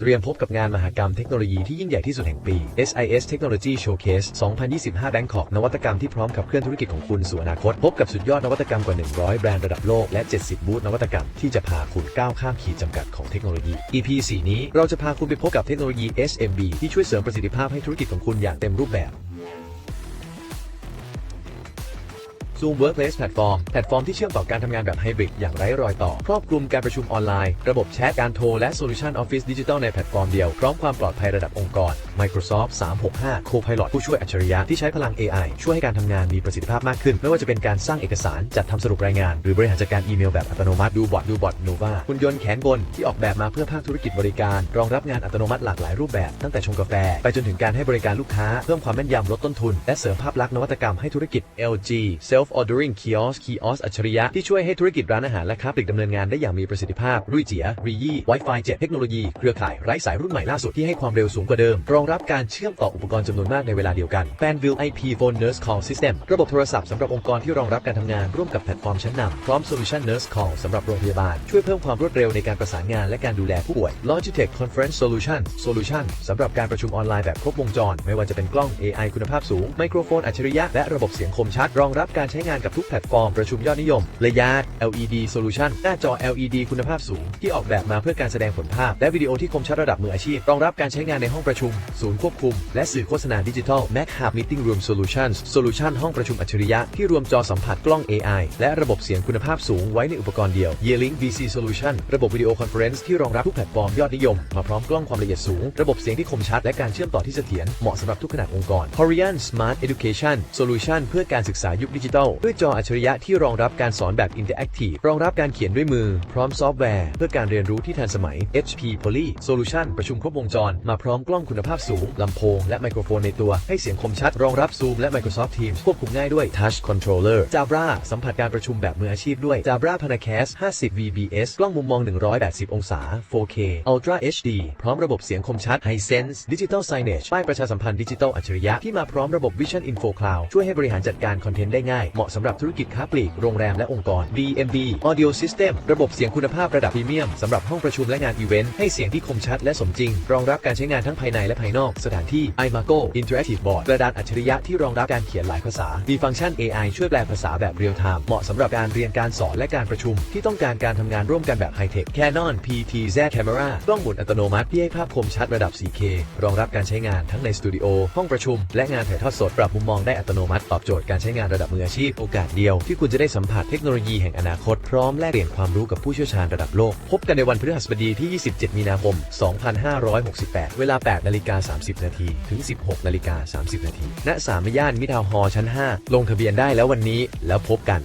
เตรียมพบกับงานมหกรรมเทคโนโลยีที่ยิ่งใหญ่ที่สุดแห่งปี SIS Technology Showcase 2025 Bangkok นวัตกรรมที่พร้อมขับเคลื่อนธุรกิจของคุณสู่อนาคต พบกับสุดยอดนวัตกรรมกว่า 100 แบรนด์ระดับโลก และ 70 บูธนวัตกรรมที่จะพาคุณก้าวข้ามขีดจำกัดของเทคโนโลยี EP 4 นี้เราจะพาคุณไปพบกับเทคโนโลยี SMB ที่ช่วยเสริมประสิทธิภาพให้ธุรกิจของคุณอย่างเต็มรูปแบบ Zoom Workplace Platform แพลตฟอร์มที่เชื่อมต่อการทำงานแบบไฮบริดอย่างไร้รอยต่อ ครอบคลุมการประชุมออนไลน์ ระบบแชท การโทร และ Solution Office Digital ในแพลตฟอร์มเดียว พร้อมความปลอดภัยระดับองค์กร Microsoft 365 Copilot ผู้ช่วยอัจฉริยะที่ใช้พลัง AI ช่วยให้การทำงานมีประสิทธิภาพมากขึ้น ไม่ว่าจะเป็นการสร้างเอกสาร จัดทำสรุปรายงาน หรือบริหารจัดการอีเมลแบบอัตโนมัติ ดูบอทดูบอท Nova หุ่นยนต์แขนกลที่ออกแบบมาเพื่อภาคธุรกิจบริการ รองรับงานอัตโนมัติหลากหลายรูปแบบ ตั้งแต่ชงกาแฟ ไปจนถึงการให้บริการลูกค้า เพิ่มความแม่นยำลดต้นทุน และเสริมภาพลักษณ์นวัตกรรมให้ธุรกิจ LG Self Ordering Kiosk Kiosk อัจฉริยะที่ช่วยให้ธุรกิจร้านอาหารและค้าปลีกดำเนินงานได้อย่างมีประสิทธิภาพรุ่ยเจียรียี่ Wi-Fi 7 เทคโนโลยี เครือข่ายไร้สายรุ่นใหม่ล่าสุดที่ให้ความเร็วสูงกว่าเดิม รองรับการเชื่อมต่ออุปกรณ์จำนวนมากในเวลาเดียวกัน Fanville IP Phone Nurse Call System ระบบโทรศัพท์สำหรับองค์กรที่รองรับการทำงานร่วมกับแพลตฟอร์มชั้นนำพร้อม Solution Nurse Call สำหรับโรงพยาบาลช่วยเพิ่มความรวดเร็วในการประสานงานและการดูแลผู้ป่วย Logitech Conference Solution Solution สำหรับการประชุมออนไลน์แบบครบวงจร ไม่ว่าจะเป็นกล้อง AI คุณภาพสูงไมโครโฟนอัจฉริยะและระบบเสียงคมชัดรองรับการใช้้งานกับทุกแพลตฟอร์มประชุมยอดนิยม ระยะ LED Solution หน้าจอ LED คุณภาพสูง ที่ออกแบบมาเพื่อการแสดงผลภาพ และวิดีโอที่คมชัดระดับมืออาชีพ รองรับการใช้งานในห้องประชุม ศูนย์ควบคุม และสื่อโฆษณาดิจิทัล Mac Hub Meeting Room Solutions Solution ห้องประชุมอัจฉริยะที่รวมจอสัมผัสกล้อง AI และระบบเสียงคุณภาพสูงไว้ในอุปกรณ์เดียว Yearlink VC Solution ระบบวิดีโอคอนเฟอเรนซ์ที่รองรับทุกแพลตฟอร์มยอดนิยม มาพร้อมกล้องความละเอียดสูง ระบบเสียงที่คมชัดและการเชื่อมต่อที่เสถียรเหมาะสำหรับทุกขนาดองค์กร Korean Smart Education Solution เพื่อการศึกษายุคดิจิทัลด้วยจออัจฉริยะที่รองรับการสอนแบบ Interactive รองรับการเขียนด้วยมือ พร้อมซอฟต์แวร์ เพื่อการเรียนรู้ที่ทันสมัย HP Poly Solution ประชุมครบวงจร มาพร้อมกล้องคุณภาพสูง ลำโพงและไมโครโฟนในตัว ให้เสียงคมชัด รองรับ Zoom และ Microsoft Teams ควบคุมง่ายด้วย Touch Controller Jabra สัมผัสการประชุมแบบมืออาชีพด้วย Jabra Panacast 50 VBS กล้องมุมมอง 180 องศา 4K Ultra HD พร้อมระบบเสียงคมชัด Hisense Digital Signage ป้ายประชาสัมพันธ์ดิจิทัลอัจฉริยะที่มาพร้อมระบบ Vision Info Cloud ช่วยให้บริหารจัดการคอนเทนต์ได้ง่ายเหมาะสำหรับธุรกิจค้าปลีก โรงแรมและองค์กร DMB Audio System ระบบเสียงคุณภาพระดับพรีเมียมสำหรับห้องประชุมและงานอีเวนต์ให้เสียงที่คมชัดและสมจริง รองรับการใช้งานทั้งภายในและภายนอก สถานที่ iMago Interactive Board กระดานอัจฉริยะที่รองรับการเขียนหลายภาษา มีฟังก์ชัน AI ช่วยแปลภาษาแบบเรียลไทม์เหมาะสำหรับการเรียนการสอนและการประชุม ที่ต้องการการทำงานร่วมกันแบบไฮเทค Canon PTZ Camera กล้องหมุนอัตโนมัติที่ให้ภาพคมชัดระดับ 4K รองรับการใช้งานทั้งในสตูดิโอห้องประชุม และงานถ่ายทอดสดปรับมุมมองได้อัตโนมัติตอบโจทย์การใช้งานระดับมืออาชีพโอกาสเดียวที่คุณจะได้สัมผัสเทคโนโลยีแห่งอนาคต พร้อมแลกเปลี่ยนความรู้กับผู้เชี่ยวชาญระดับโลก พบกันในวันพฤหัสบดีที่ 27 มีนาคม 2568 เวลา 8 นาฬิกา 30 นาทีถึง 16 นาฬิกา 30 นาทีณสามย่านมิทาวฮอร์ชั้น 5 ลงทะเบียนได้แล้ววันนี้แล้วพบกัน